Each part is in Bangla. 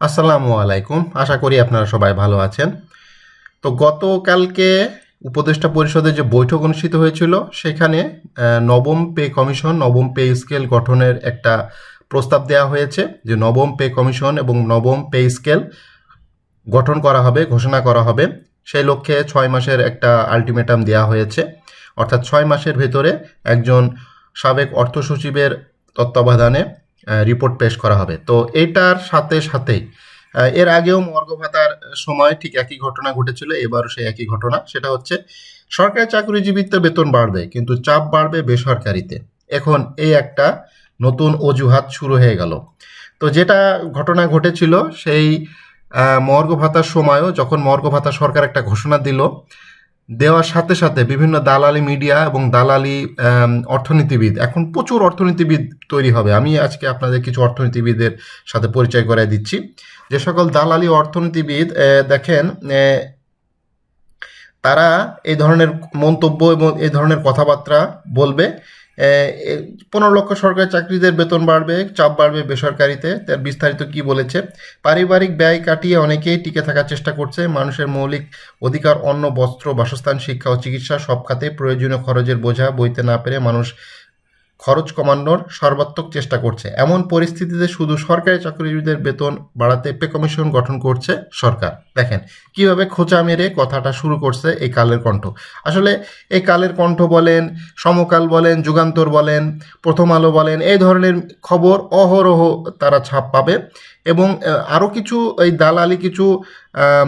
আসসালামু আলাইকুম। আশা করি আপনারা সবাই ভালো আছেন। তো গতকালকে উপদেষ্টা পরিষদের যে বৈঠক অনুষ্ঠিত হয়েছিল, সেখানে নবম পে কমিশন, নবম পে স্কেল গঠনের একটা প্রস্তাব দেওয়া হয়েছে যে নবম পে কমিশন এবং নবম পে স্কেল গঠন করা হবে, ঘোষণা করা হবে। সেই লক্ষ্যে ছয় মাসের একটা আলটিমেটাম দেওয়া হয়েছে। অর্থাৎ ছয় মাসের ভেতরে একজন সাবেক অর্থ সচিবের তত্ত্বাবধানে রিপোর্ট পেশ করা হবে। তো এটার সাথে সাথেই এর আগেও মর্গ ভাতার সময় ঠিক একই ঘটনা ঘটেছিল, এবারও সেই একই ঘটনা। সেটা হচ্ছে, সরকারি চাকরিজীবীতে বেতন বাড়বে, কিন্তু চাপ বাড়বে বেসরকারিতে। এখন এই একটা নতুন অজুহাত শুরু হয়ে গেল। তো যেটা ঘটনা ঘটেছিল, সেই মর্গ ভাতার সময়ও যখন মর্গ ভাতা সরকার একটা ঘোষণা দিল দেওয়ার সাথে সাথে বিভিন্ন দালালি মিডিয়া এবং দালালি অর্থনীতিবিদ, এখন প্রচুর অর্থনীতিবিদ তৈরি হবে। আমি আজকে আপনাদের কিছু অর্থনীতিবিদের সাথে পরিচয় করাই দিচ্ছি। যে সকল দালালি অর্থনীতিবিদ দেখেন তারা এই ধরনের মন্তব্য এবং এই ধরনের কথাবার্তা বলবে। পনেরো লক্ষ সরকারি চাকরিদের বেতন বাড়বে, চাপ বাড়বে বেসরকারিতে। তার বিস্তারিত কি বলেছে? পারিবারিক ব্যয় কাটিয়ে অনেকেই টিকে থাকার চেষ্টা করছে। মানুষের মৌলিক অধিকার, অন্ন, বস্ত্র, বাসস্থান, শিক্ষা ও চিকিৎসা সব খাতে প্রয়োজনীয় খরচের বোঝা বইতে না পেরে মানুষ খরচ কমানোর সর্বাত্মক চেষ্টা করছে। এমন পরিস্থিতিতে শুধু সরকারি চাকরিজীবীদের বেতন বাড়াতে পে কমিশন গঠন করছে সরকার। দেখেন, কীভাবে খোঁচা মেরে কথাটা শুরু করছে এই কালের কণ্ঠ। আসলে এই কালের কণ্ঠ বলেন, সমকাল বলেন, যুগান্তর বলেন, প্রথম আলো বলেন, এই ধরনের খবর অহরহ তারা ছাপ পাবে এবং আরও কিছু এই দালালি কিছু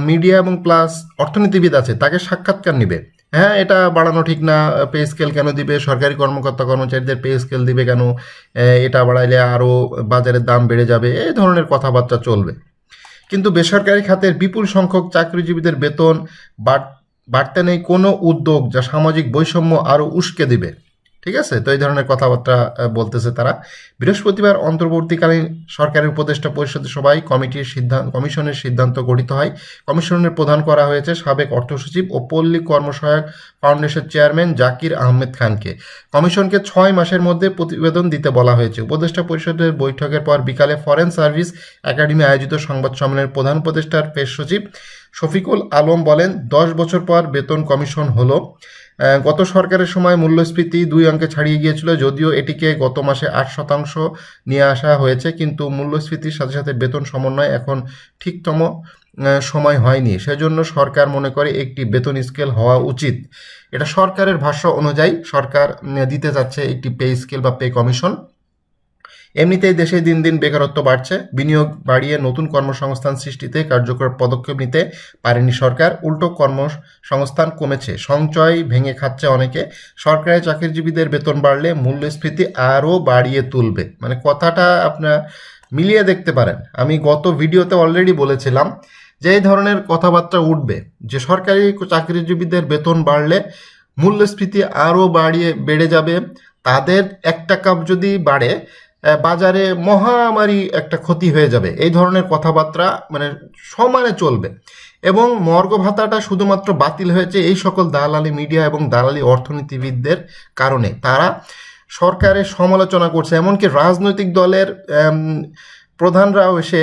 মিডিয়া এবং প্লাস অর্থনীতিবিদ আছে, তাকে সাক্ষাৎকার নিবে। হ্যাঁ এটা বাড়ানো ঠিক না। পে স্কেল কেন দিবে? সরকারি কর্মকর্তা কর্মচারীদের পে স্কেল দিবে কেন? এটা বাড়াইলে আরও বাজারের দাম বেড়ে যাবে। এই ধরনের কথাবার্তা চলবে। কিন্তু বেসরকারি খাতের বিপুল সংখ্যক চাকরিজীবীদের বেতন বাড়তে নেই কোনো উদ্যোগ যা সামাজিক বৈষম্য আরও উস্কে দিবে। ঠিক আছে? তো এই ধরনের কথাবার্তা বলতেছে তারা। বৃহস্পতিবার অন্তর্বর্তীকালীন সরকারের উপদেষ্টা পরিষদের সভায় কমিটির সিদ্ধান্ত কমিশনের সিদ্ধান্ত গঠিত হয়। কমিশনের প্রধান করা হয়েছে সাবেক অর্থ সচিব ও পল্লী কর্মসহায়ক ফাউন্ডেশন চেয়ারম্যান জাকির আহমেদ খানকে। কমিশনকে ছয় মাসের মধ্যে প্রতিবেদন দিতে বলা হয়েছে। উপদেষ্টা পরিষদের বৈঠকের পর বিকালে ফরেন সার্ভিস একাডেমি আয়োজিত সংবাদ সম্মেলনের প্রধান উপদেষ্টার পেশ সচিব শফিকুল আলম বলেন, দশ বছর পর বেতন কমিশন হলো। গত সরকারের সময় মূল্যস্ফীতি দুই অঙ্কে ছাড়িয়ে গিয়েছিল, যদিও এটিকে গত মাসে আট শতাংশ নিয়ে আসা হয়েছে, কিন্তু মূল্যস্ফীতির সাথে সাথে বেতন সমন্বয় এখন ঠিকতম সময় হয়নি। সেজন্য সরকার মনে করে একটি বেতন স্কেল হওয়া উচিত। এটা সরকারের ভাষ্য অনুযায়ী সরকার দিতে যাচ্ছে একটি পে স্কেল বা পে কমিশন। এমনিতেই দেশে দিন দিন বেকারত্ব বাড়ছে, বিনিয়োগ বাড়িয়ে নতুন কর্মসংস্থান সৃষ্টিতে কার্যকর পদক্ষেপ নিতে পারেনি সরকার, উল্টো কর্মসংস্থান কমেছে, সঞ্চয় ভেঙে খাচ্ছে অনেকে, সরকারি চাকরিজীবীদের বেতন বাড়লে মূল্যস্ফীতি আরও বাড়িয়ে তুলবে। মানে কথাটা আপনার মিলিয়ে দেখতে পারেন। আমি গত ভিডিওতে অলরেডি বলেছিলাম যে এই ধরনের কথাবার্তা উঠবে, যে সরকারি চাকরিজীবীদের বেতন বাড়লে মূল্যস্ফীতি আরও বাড়িয়ে বেড়ে যাবে, তাদের এক টাকা যদি বাড়ে বাজারে মহামারী একটা ক্ষতি হয়ে যাবে। এই ধরনের কথাবার্তা মানে সমানে চলবে। এবং মর্গ ভাতাটা শুধুমাত্র বাতিল হয়েছে এই সকল দালালি মিডিয়া এবং দালালি অর্থনীতিবিদদের কারণে। তারা সরকারের সমালোচনা করছে, এমনকি রাজনৈতিক দলের প্রধানরাও এসে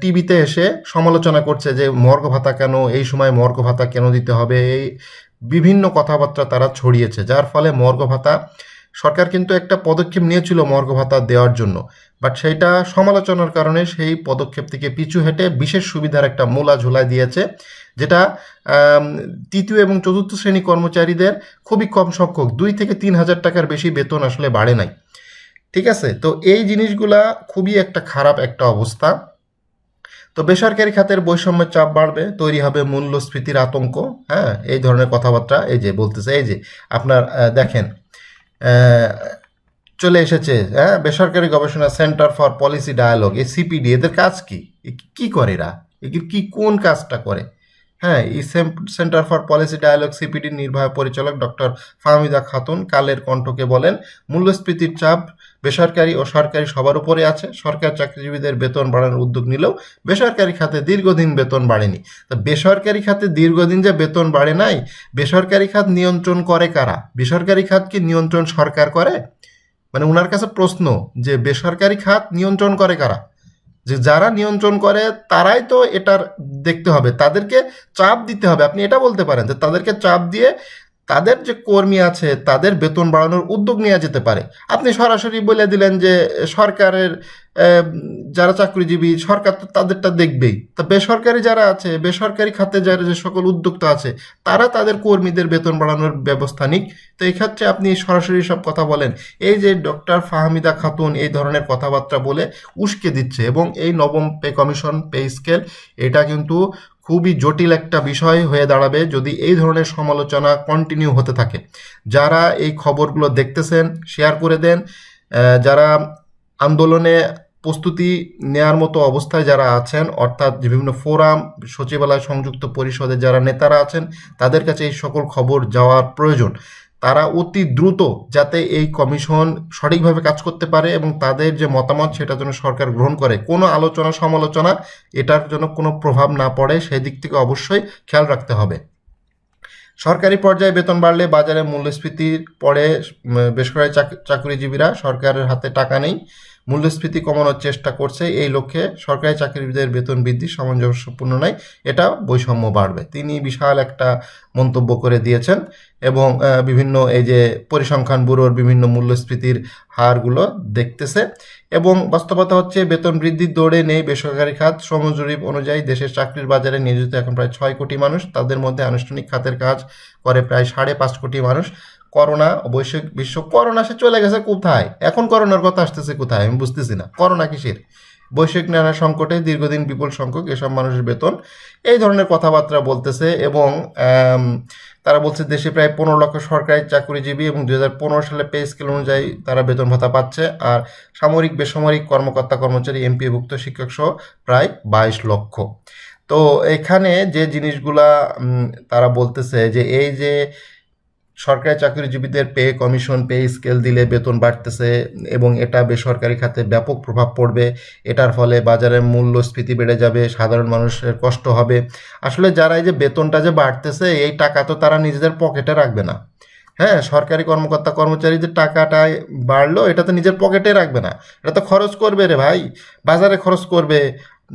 টিভিতে এসে সমালোচনা করছে যে মর্গ ভাতা কেন, এই সময় মর্গ ভাতা কেন দিতে হবে, এই বিভিন্ন কথাবার্তা তারা ছড়িয়েছে। যার ফলে মর্গ ভাতা সরকার কিন্তু একটা পদক্ষেপ নিয়েছিল মর্গ ভাতা দেওয়ার জন্য বাট সেইটা সমালোচনার কারণে সেই পদক্ষেপ থেকে পিছু হেঁটে বিশেষ সুবিধার একটা মূলা ঝুলাই দিয়েছে, যেটা তৃতীয় এবং চতুর্থ শ্রেণি কর্মচারীদের খুবই কম সংখ্যক, দুই থেকে তিন হাজার টাকার বেশি বেতন আসলে বাড়ে নাই। ঠিক আছে? তো এই জিনিসগুলা খুবই একটা খারাপ একটা অবস্থা। তো বেসরকারি খাতের বৈষম্যের চাপ বাড়বে, তৈরি হবে মূল্যস্ফীতির আতঙ্ক হ্যাঁ? এই ধরনের কথাবার্তা, এই যে বলতেছে, এই যে, আপনার দেখেন চলে এসেছে হ্যাঁ বেসরকারি গবেষণা সেন্টার ফর পলিসি ডায়ালগ, এই সিপিডি, এদের কাজ কি? কি করে এরা? এগুলো কি কোন কাজটা করে? হ্যাঁ এই সেন্টার ফর পলিসি ডায়ালগ সিপিডির নির্বাহী পরিচালক ডক্টর ফাহমিদা খাতুন কালের কণ্ঠকে বলেন, মূল্যস্ফীতির চাপ বেসরকারি ও সরকারি সবার উপরে আছে। সরকার চাকরিজীবীদের বেতন বাড়ানোর উদ্যোগ নিলেও বেসরকারি খাতে দীর্ঘদিন বেতন বাড়েনি। তো বেসরকারি খাতে দীর্ঘদিন যে বেতন বাড়ে নাই, বেসরকারি খাত নিয়ন্ত্রণ করে কারা? বেসরকারি খাত কি নিয়ন্ত্রণ সরকার করে? মানে ওনার কাছে প্রশ্ন যে, বেসরকারি খাত নিয়ন্ত্রণ করে কারা? যে যারা নিয়ন্ত্রণ করে, তারাই তো এটার দেখতে হবে। তাদেরকে চাপ দিতে হবে। আপনি এটা বলতে পারেন যে তাদেরকে চাপ দিয়ে তাদের যে কর্মী আছে, তাদের বেতন বাড়ানোর উদ্যোগ নেওয়া যেতে পারে। আপনি সরাসরি বলে দিলেন যে, সরকারের যারা চাকরিজীবী, সরকার তো তাদেরটা দেখবেই। তা বেসরকারি যারা আছে, বেসরকারি খাতে যারা যে সকল উদ্যোক্তা আছে, তারা তাদের কর্মীদের বেতন বাড়ানোর ব্যবস্থা নিক। তো এই ক্ষেত্রে আপনি সরাসরি সব কথা বলেন। এই যে ডক্টর ফাহমিদা খাতুন এই ধরনের কথাবার্তা বলে উস্কে দিচ্ছে এবং এই নবম পে কমিশন পে স্কেল, এটা কিন্তু খুবই জটিল একটা বিষয় হয়ে দাঁড়াবে যদি এই ধরনের সমালোচনা কন্টিনিউ হতে থাকে। যারা এই খবরগুলো দেখতেছেন শেয়ার করে দেন যারা আন্দোলনে প্রস্তুতি নেয়ার মতো অবস্থায় যারা আছেন, অর্থাৎ বিভিন্ন ফোরাম, সচিবালয় সংযুক্ত পরিষদের যারা নেতারা আছেন, তাদের কাছে এই সকল খবর যাওয়ার প্রয়োজন। তারা অতি দ্রুত যাতে এই কমিশন সঠিকভাবে কাজ করতে পারে এবং তাদের যে মতামত সেটা যেন সরকার গ্রহণ করে। কোনো আলোচনা, সমালোচনা এটার জন্য কোনো প্রভাব না পড়ে, সেই দিক থেকে অবশ্যই খেয়াল রাখতে হবে। সরকারি পর্যায়ে বেতন বাড়লে বাজারে মূল্যস্ফীতির পরে বেসরকারি চাক- চাকরিজীবীরা সরকারের হাতে টাকা নেই। মূল্যস্ফীতি কমানোর চেষ্টা করছে, এই লক্ষ্যে সরকারি চাকরিজীবীদের বেতন বৃদ্ধি সামঞ্জস্যপূর্ণ নয়, এটা বৈষম্য বাড়বে। তিনি বিশাল একটা মন্তব্য করে দিয়েছেন এবং বিভিন্ন এই যে পরিসংখ্যান ব্যুরোর বিভিন্ন মূল্যস্ফীতির হারগুলো দেখতেছে এবং বাস্তবতা হচ্ছে বেতন বৃদ্ধির দৌড়ে নেই বেসরকারি খাত। শ্রম জরিপ অনুযায়ী দেশের চাকরির বাজারে নিয়োজিত এখন প্রায় ছয় কোটি মানুষ। তাদের মধ্যে আনুষ্ঠানিক খাতের কাজ করে প্রায় সাড়ে পাঁচ কোটি মানুষ। করোনা বৈশ্বিক বিশ্ব করোনা, সে চলে গেছে কোথায়? এখন করোনার কথা আসতেছে কোথায়? আমি বুঝতেছি না। করোনা কিসের? বৈশ্বিক নানা সংকটে দীর্ঘদিন বিপুল সংখ্যক এসব মানুষের বেতন এই ধরনের কথাবার্তা বলতেছে এবং তারা বলছে দেশে প্রায় পনেরো লক্ষ সরকারি চাকরিজীবী এবং দুই হাজার পনেরো সালে পে স্কেল অনুযায়ী তারা বেতন ভাতা পাচ্ছে আর সামরিক, বেসামরিক কর্মকর্তা, কর্মচারী, এমপিভুক্ত শিক্ষক সহ প্রায় বাইশ লক্ষ। তো এখানে যে জিনিসগুলা তারা বলতেছে যে এই যে সরকারি চাকরিজীবীদের পে কমিশন, পে স্কেল দিলে বেতন বাড়তেছে এবং এটা বেসরকারি খাতে ব্যাপক প্রভাব পড়বে। এটার ফলে বাজারের মূল্যস্ফীতি বেড়ে যাবে, সাধারণ মানুষের কষ্ট হবে। আসলে যারা এই যে বেতনটা যে বাড়তেছে, এই টাকা তো তারা নিজেদের পকেটে রাখবে না। হ্যাঁ সরকারি কর্মকর্তা কর্মচারীদের টাকাটা বাড়লো, এটা তো নিজের পকেটে রাখবে না। এটা তো খরচ করবে রে ভাই, বাজারে খরচ করবে।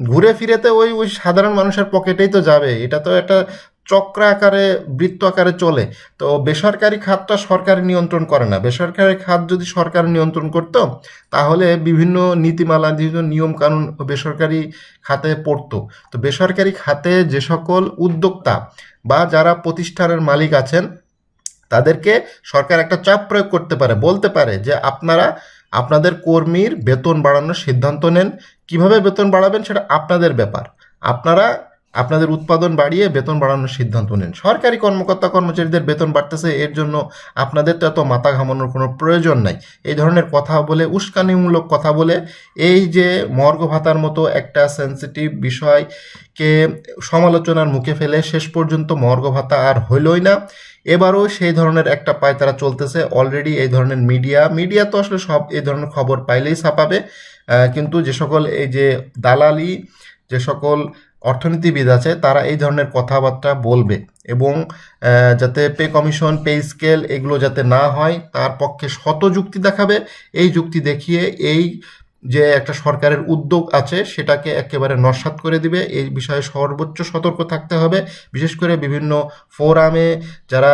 ঘুরে ফিরেতে ওই ওই সাধারণ মানুষের পকেটেই তো যাবে। এটা তো একটা চক্র আকারে বৃত্ত আকারে চলে। তো বেসরকারি খাতটা সরকার নিয়ন্ত্রণ করে না। বেসরকারি খাত যদি সরকার নিয়ন্ত্রণ করতো, তাহলে বিভিন্ন নীতিমালা, বিভিন্ন নিয়ম কানুন বেসরকারি খাতে পড়তো। তো বেসরকারি খাতে যে সকল উদ্যোক্তা বা যারা প্রতিষ্ঠানের মালিক আছেন, তাদেরকে সরকার একটা চাপ প্রয়োগ করতে পারে। বলতে পারে যে, আপনারা, আপনাদের কর্মীর বেতন বাড়ানোর সিদ্ধান্ত নেন। কীভাবে বেতন বাড়াবেন সেটা আপনাদের ব্যাপার। আপনারা আপনাদের উৎপাদন বাড়িয়ে বেতন বাড়ানোর সিদ্ধান্ত নেন। সরকারি কর্মকর্তা কর্মচারীদের বেতন বাড়তেছে, এর জন্য আপনাদের তো এত মাথা ঘামানোর কোনো প্রয়োজন নাই। এই ধরনের কথা বলে, উস্কানিমূলক কথা বলে, এই যে মর্গ ভাতার মতো একটা সেন্সিটিভ বিষয়কে সমালোচনার মুখে ফেলে শেষ পর্যন্ত মর্গ ভাতা আর হইলই না। এবারও সেই ধরনের একটা পায়তারা চলতেছে অলরেডি এই ধরনের মিডিয়া মিডিয়া তো আসলে সব এই ধরনের খবর পাইলেই ছাপাবে। কিন্তু যে সকল এই যে দালালি, যে সকল অর্থনীতিবিদ আছে, তারা এই ধরনের কথাবার্তা বলবে এবং যাতে পে কমিশন পে স্কেল এগুলো যাতে না হয়, তার পক্ষে শত যুক্তি দেখাবে। এই যুক্তি দেখিয়ে এই যে একটা সরকারের উদ্যোগ আছে, সেটাকে একেবারে নস্যাৎ করে দিবে। এই বিষয়ে সর্বোচ্চ সতর্ক থাকতে হবে। বিশেষ করে বিভিন্ন ফোরামে যারা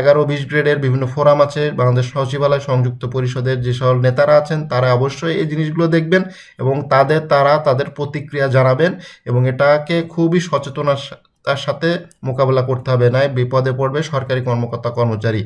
এগারো বিশ গ্রেডের বিভিন্ন ফোরাম আছে, বাংলাদেশ সচিবালয় সংযুক্ত পরিষদের যে সকল নেতারা আছেন, তারা অবশ্যই এই জিনিসগুলো দেখবেন এবং তাদের, তারা তাদের প্রতিক্রিয়া জানাবেন এবং এটাকে খুবই সচেতনার তার সাথে মোকাবেলা করতে হবে, নাই বিপদে পড়বে সরকারি কর্মকর্তা কর্মচারী।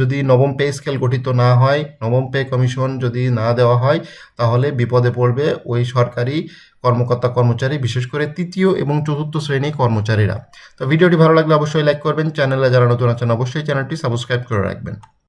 যদি নবম পে স্কেল গঠিত না হয়, নবম পে কমিশন যদি না দেওয়া হয়, তাহলে বিপদে পড়বে ওই সরকারি কর্মকর্তা কর্মচারী, বিশেষ করে তৃতীয় এবং চতুর্থ শ্রেণি কর্মচারীরা। তো ভিডিওটি ভালো লাগলে অবশ্যই লাইক করবেন, চ্যানেলে যারা নতুন আছেন অবশ্যই চ্যানেলটি সাবস্ক্রাইব করে রাখবেন।